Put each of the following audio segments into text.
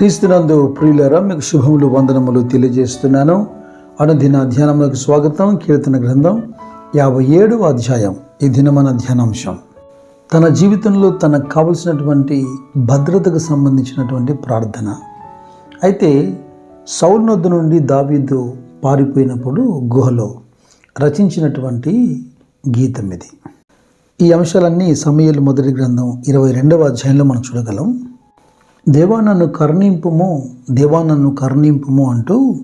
క్రీస్తునందు ప్రియులరా మీకు శుభములు వందనములు తెలియజేస్తున్నాను. అనుదిన ధ్యానములకు స్వాగతం. కీర్తన గ్రంథం యాభై ఏడవ అధ్యాయం. ఈ దినమన ధ్యానాంశం. తన జీవితంలో తనకు కావలసినటువంటి భద్రతకు సంబంధించినటువంటి ప్రార్థన. అయితే సౌర్నొద్దు నుండి దావీదు పారిపోయినప్పుడు గుహలో రచించినటువంటి గీతం ఇది ఈ అంశాలన్నీ సమయలు మొదటి గ్రంథం ఇరవై రెండవ అధ్యాయంలో మనం చూడగలం. దేవా నన్ను కర్ణింపుము దేవా నన్ను కర్ణింపుము అంటూ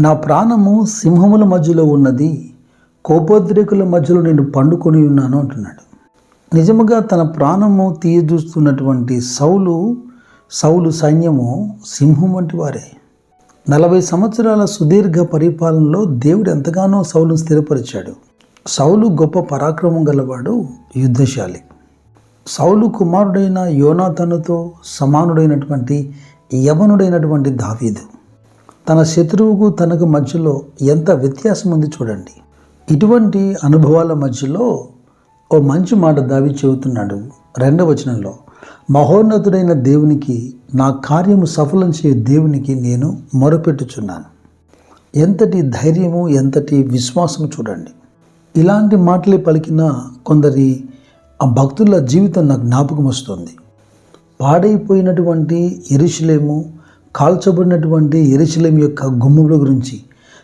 నా ప్రాణము సింహముల మధ్యలో ఉన్నది కోపోద్రేకుల మధ్యలో నేను పండుకొని ఉన్నాను అంటున్నాడు. నిజముగా తన ప్రాణము తీయజూస్తున్నటువంటి సౌలు సౌలు సైన్యము సింహం వంటి వారే. నలభై సంవత్సరాల సుదీర్ఘ పరిపాలనలో దేవుడు ఎంతగానో సౌలును స్థిరపరిచాడు. సౌలు గొప్ప పరాక్రమం గలవాడు యుద్ధశాలి. సౌలు కుమారుడైన యోనాతనుతో సమానుడైనటువంటి యవనుడైనటువంటి దావీదు. తన శత్రువుకు తనకు మధ్యలో ఎంత వ్యత్యాసం ఉంది చూడండి. ఇటువంటి అనుభవాల మధ్యలో ఓ మంచి మాట దావి చెబుతున్నాడు. రెండవ వచనంలో మహోన్నతుడైన దేవునికి నా కార్యము సఫలం చేయ దేవునికి నేను మొరపెట్టుచున్నాను. ఎంతటి ధైర్యము ఎంతటి విశ్వాసం చూడండి. ఇలాంటి మాటలే పలికిన కొందరి ఆ భక్తుల జీవితం నాకు జ్ఞాపకం వస్తుంది. పాడైపోయినటువంటి ఎరుషులేము కాల్చబడినటువంటి ఎరుషులేం యొక్క గుమ్ముల గురించి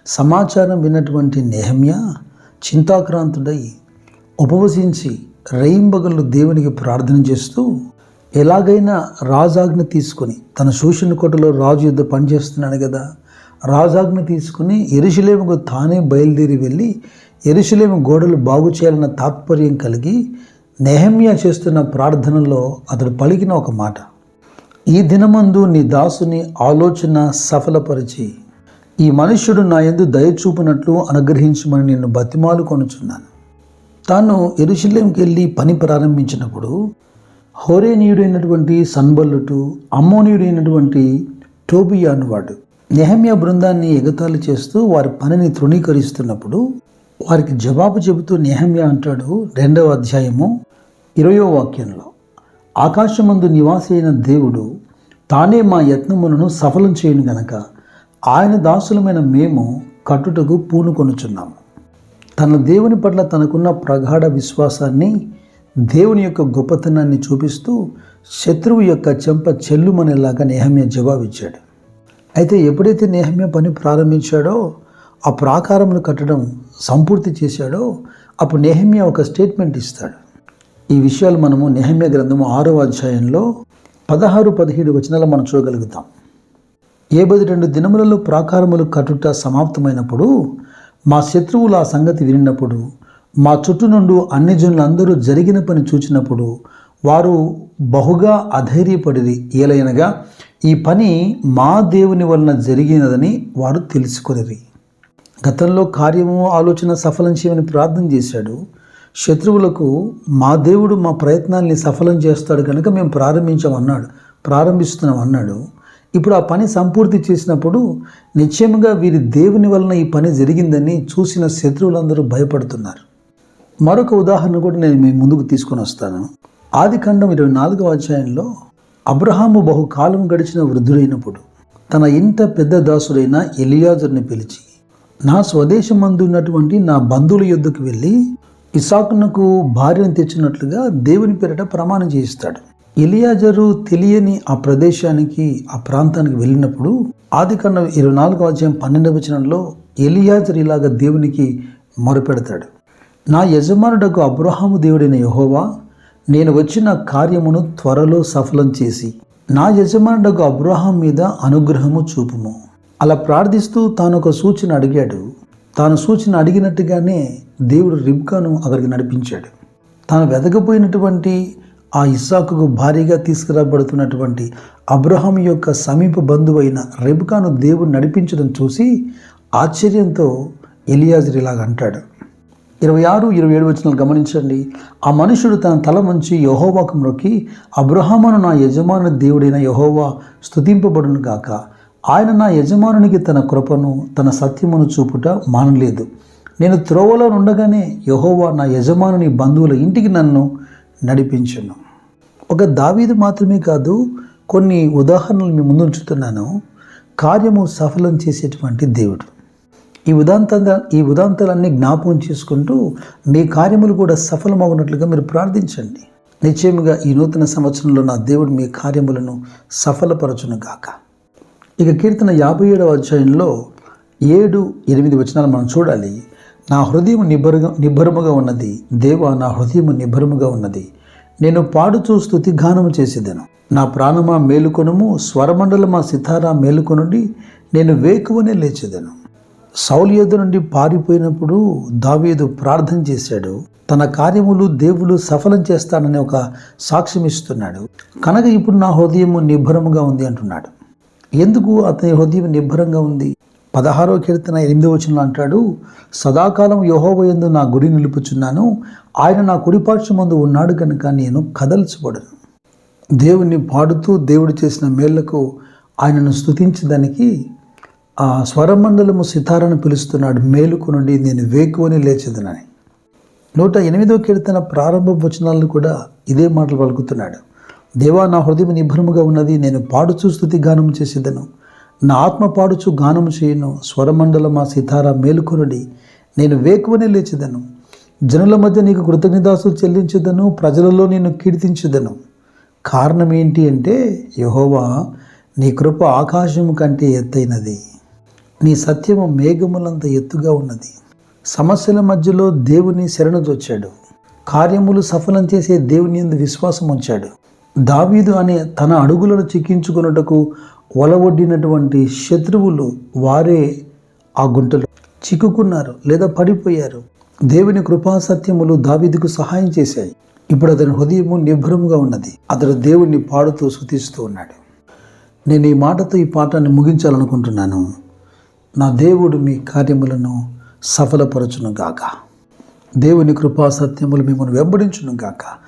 సమాచారం విన్నటువంటి నెహమ్య చింతాక్రాంతుడై ఉపవసించి రేయింబగళ్ళు దేవునికి ప్రార్థన చేస్తూ ఎలాగైనా రాజాజ్ఞ తీసుకొని తన శోషణ కోటలో రాజు యుద్ధ పనిచేస్తున్నాడు కదా రాజాజ్ఞ తీసుకుని ఎరుషులేముకు తానే బయలుదేరి వెళ్ళి ఎరుషులేము గోడలు బాగు చేయాలన్న తాత్పర్యం కలిగి నెహమ్య చేస్తున్న ప్రార్థనలో అతడు పలికిన ఒక మాట. ఈ దినమందు నీ దాసుని ఆలోచన సఫలపరిచి ఈ మనుష్యుడు నా యందు దయచూపినట్లు అనుగ్రహించమని నేను బతిమాలు కొనుచున్నాను. తాను ఎరుశల్యంకి వెళ్ళి పని ప్రారంభించినప్పుడు హోరేనీయుడైనటువంటి సన్బల్లుటు అమ్మోనీయుడైనటువంటి టోబియా అనువాడు నెహమ్య బృందాన్ని ఎగతాళి చేస్తూ వారి పనిని తృణీకరిస్తున్నప్పుడు వారికి జవాబు చెబుతూ నెహమ్య అంటాడు రెండవ అధ్యాయము ఇరవయో వాక్యంలో ఆకాశమందు నివాసి అయిన దేవుడు తానే మా యత్నములను సఫలం చేయను గనక ఆయన దాసులమైన మేము కట్టుటకు పూనుకొనుచున్నాము తన దేవుని పట్ల తనకున్న ప్రగాఢ విశ్వాసాన్ని దేవుని యొక్క గొప్పతనాన్ని చూపిస్తూ శత్రువు యొక్క చెంప చెల్లుమనేలాగా నేహమ్య జవాబిచ్చాడు. అయితే ఎప్పుడైతే నేహమ్య పని ప్రారంభించాడో ఆ ప్రాకారములు కట్టడం సంపూర్తి చేశాడో అప్పుడు నేహమ్య ఒక స్టేట్మెంట్ ఇస్తాడు. ఈ విషయాలు మనము నిహమ్య గ్రంథము ఆరో అధ్యాయంలో పదహారు పదిహేడు వచనాలు మనం చూడగలుగుతాం. ఏబది రెండు దినములలో ప్రాకారములు కట్టుట సమాప్తమైనప్పుడు మా శత్రువులు ఆ సంగతి వినినప్పుడు మా చుట్టూ నుండి అన్ని జనులందరూ జరిగిన పని చూచినప్పుడు వారు బహుగా అధైర్యపడిరి. ఏలైనగా ఈ పని మా దేవుని వలన జరిగినదని వారు తెలుసుకొనిరి. గతంలో కార్యము ఆలోచన సఫలం చేయమని ప్రార్థన చేశాడు. శత్రువులకు మా దేవుడు మా ప్రయత్నాల్ని సఫలం చేస్తాడు కనుక మేము ప్రారంభించామన్నాడు ప్రారంభిస్తున్నాం అన్నాడు. ఇప్పుడు ఆ పని సంపూర్తి చేసినప్పుడు నిశ్చయంగా వీరి దేవుని వలన ఈ పని జరిగిందని చూసిన శత్రువులందరూ భయపడుతున్నారు. మరొక ఉదాహరణ కూడా నేను మీ ముందుకు తీసుకొని వస్తాను. ఆది ఖండం ఇరవై నాలుగవ అధ్యాయంలో అబ్రహాము బహుకాలం గడిచిన వృద్ధుడైనప్పుడు తన ఇంట పెద్ద దాసుడైన ఎలియాజర్ని పిలిచి నా స్వదేశమందు ఉన్నటువంటి నా బంధువుల యుద్ధకు వెళ్ళి ఇసాకునకు భార్యను తెచ్చినట్లుగా దేవుని పేరిట ప్రమాణం చేయిస్తాడు. ఎలియాజరు తెలియని ఆ ప్రదేశానికి ఆ ప్రాంతానికి వెళ్ళినప్పుడు ఆది కన్న ఇరవై నాలుగో అధ్యాయం పన్నెండవ వచనంలో ఎలియాజర్ ఇలాగ దేవునికి మొరపెడతాడు. నా యజమానుడకు అబ్రహాము దేవుడైన యహోవా నేను వచ్చిన కార్యమును త్వరలో సఫలం చేసి నా యజమానుడకు అబ్రహాం మీద అనుగ్రహము చూపుము. అలా ప్రార్థిస్తూ తాను ఒక సూచన అడిగాడు. తాను సూచన అడిగినట్టుగానే దేవుడు రిబ్కాను అక్కడికి నడిపించాడు. తాను వెదకపోయినటువంటి ఆ ఇస్సాకుకు భారీగా తీసుకురాబడుతున్నటువంటి అబ్రహాం యొక్క సమీప బంధువైన రిబ్కాను దేవుడు నడిపించడం చూసి ఆశ్చర్యంతో ఎలియాజర్ ఇలాగ అంటాడు. ఇరవై ఆరు ఇరవై ఏడు వచనాలు గమనించండి. ఆ మనుషుడు తన తల మంచి యహోవాకు మ్రొక్కి అబ్రహామును నా యజమాను దేవుడైన యహోవా స్థుతింపబడును గాక. ఆయన నా యజమానునికి తన కృపను తన సత్యమును చూపుట మానలేదు. నేను త్రోవలో ఉండగానే యహోవా నా యజమానుని బంధువుల ఇంటికి నన్ను నడిపించను. ఒక దావీదు మాత్రమే కాదు కొన్ని ఉదాహరణలు మీ ముందు ఉంచుతున్నాను. కార్యము సఫలం చేసేటువంటి దేవుడు. ఈ ఉదాంత ఈ ఉదాంతాలన్నీ జ్ఞాపకం చేసుకుంటూ మీ కార్యములు కూడా సఫలమవునట్లుగా మీరు ప్రార్థించండి. నిశ్చయముగా ఈ నూతన సంవత్సరంలో నా దేవుడు మీ కార్యములను సఫలపరచును గాక ఇక కీర్తన యాభై ఏడవ అధ్యాయంలో ఏడు ఎనిమిది వచనాలు మనం చూడాలి. నా హృదయం నిబ్బరుగా నిబ్బరముగా ఉన్నది. దేవా నా హృదయం నిబ్బరముగా ఉన్నది. నేను పాడుచూ స్థుతి గానము చేసేదను. నా ప్రాణమా మేలుకొనుము స్వరమండలమా సితారా మేలుకొనుండి నేను వేకువనే లేచేదను. సౌలు నుండి పారిపోయినప్పుడు దావీదు ప్రార్థన చేశాడు. తన కార్యములు దేవులు సఫలం చేస్తానని ఒక సాక్ష్యం ఇస్తున్నాడు కనుక ఇప్పుడు నా హృదయం నిబ్బరముగా ఉంది అంటున్నాడు. ఎందుకు అతని హృదయం నిబ్బరంగా ఉంది? పదహారో కీర్తన ఎనిమిదో వచనంలో అంటాడు సదాకాలం యహోవయందు నా గురి నిలుపుచున్నాను. ఆయన నా కుడిపార్శ్వమందు ఉన్నాడు కనుక నేను కదల్చబడను. దేవుణ్ణి పాడుతూ దేవుడు చేసిన మేళ్ళకు ఆయనను స్థుతించడానికి ఆ స్వరమండలము సితారను పిలుస్తున్నాడు. మేలుకు నుండి నేను వేకువని లేచదనని. నూట ఎనిమిదో కీర్తన ప్రారంభ వచనాలను కూడా ఇదే మాటలు పలుకుతున్నాడు. దేవా నా హృదయం నిభ్రముగా ఉన్నది. నేను పాడుచు స్థుతి గానం చేసేదను. నా ఆత్మ పాడుచు గానము చేయను. స్వరమండలమా సితారా మేలుకొనుడి. నేను వేకువనే లేచిదను. జనుల మధ్య నీకు కృతజ్ఞతాసు చెల్లించదను. ప్రజలలో నేను కీర్తించదను. కారణం ఏంటి అంటే యహోవా నీ కృప ఆకాశము కంటే ఎత్తైనది. నీ సత్యము మేఘములంత ఎత్తుగా ఉన్నది. సమస్యల మధ్యలో దేవుని శరణుదొచ్చాడు కార్యములు సఫలం చేసే దేవుని ఎందు విశ్వాసం ఉంచాడు దావీదు అనే తన అడుగులను చిక్కించుకున్నటకు ఒలవొడ్డినటువంటి శత్రువులు వారే ఆ గుంటలు. చిక్కుకున్నారు లేదా పడిపోయారు. దేవుని కృపా సత్యములు దావీదుకు సహాయం చేశాయి. ఇప్పుడు అతని హృదయము నిభ్రముగా ఉన్నది. అతడు దేవుణ్ణి పాడుతూ శుతిస్తూ ఉన్నాడు. నేను ఈ మాటతో ఈ పాఠాన్ని ముగించాలనుకుంటున్నాను. నా దేవుడు మీ కార్యములను సఫలపరచును గాక దేవుని కృపా సత్యములు మిమ్మల్ని వెంబడించును గాక